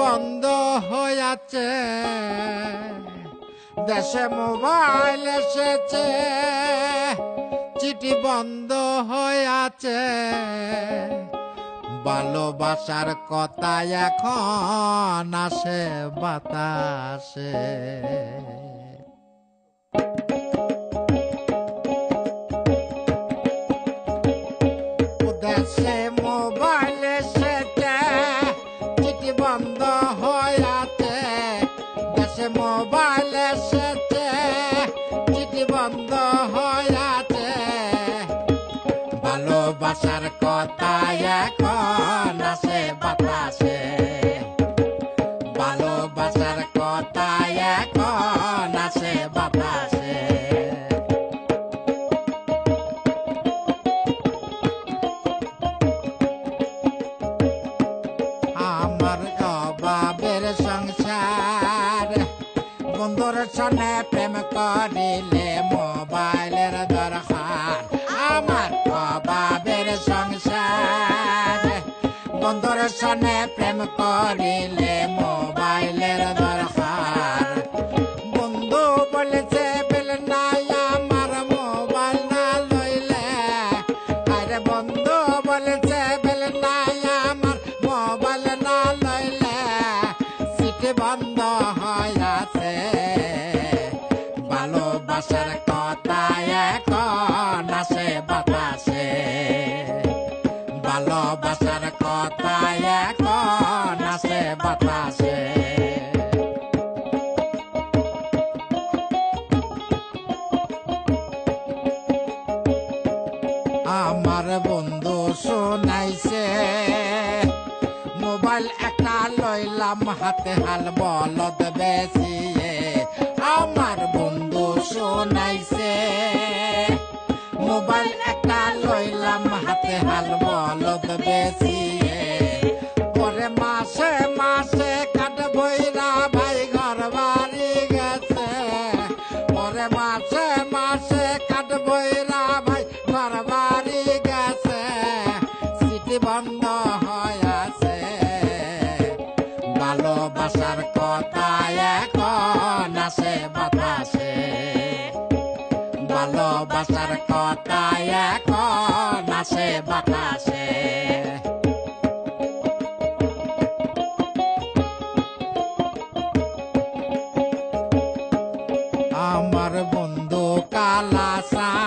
বন্ধ হয়েছে দেশে মোবাইল এসেছে চিঠি বন্ধ হয়ে হয়েছে ভালোবাসার কথা এখন আসে বাতাসে। বন্ধ হয়েছে ভালোবাসার কথা এখন আছে বাতাসে। বন্ধুর সনে প্রেম করিলে মোবাইলের দরকার। আমার অভাবের সংসার। বন্ধুর সনে প্রেম করিলে মোবাইলের দরকার। বন্ধু বলেছে, বেল নাই, আমার মোবাইল না লইলে। আরে বন্ধু বলেছে আমার বন্ধু মোবাইল একটা লইলাম হাতে হাল বলদ বেশি আমার বন্ধু হাতে হাল বলদ বেশি পরে মাসে মাসে কাট বইরা ভাই ঘর বাড়ি গেছে, পরে মাসে মাসে কাট বইরা ভাই ঘর বাড়ি গেছে, সিটি বন্ধ হয়ে আছে ভালোবাসার কথা এখন আসে বাতাসে। ভালোবাসার কথা এখন বাতাসে বাতাসে। আমার বন্ধু কালা সা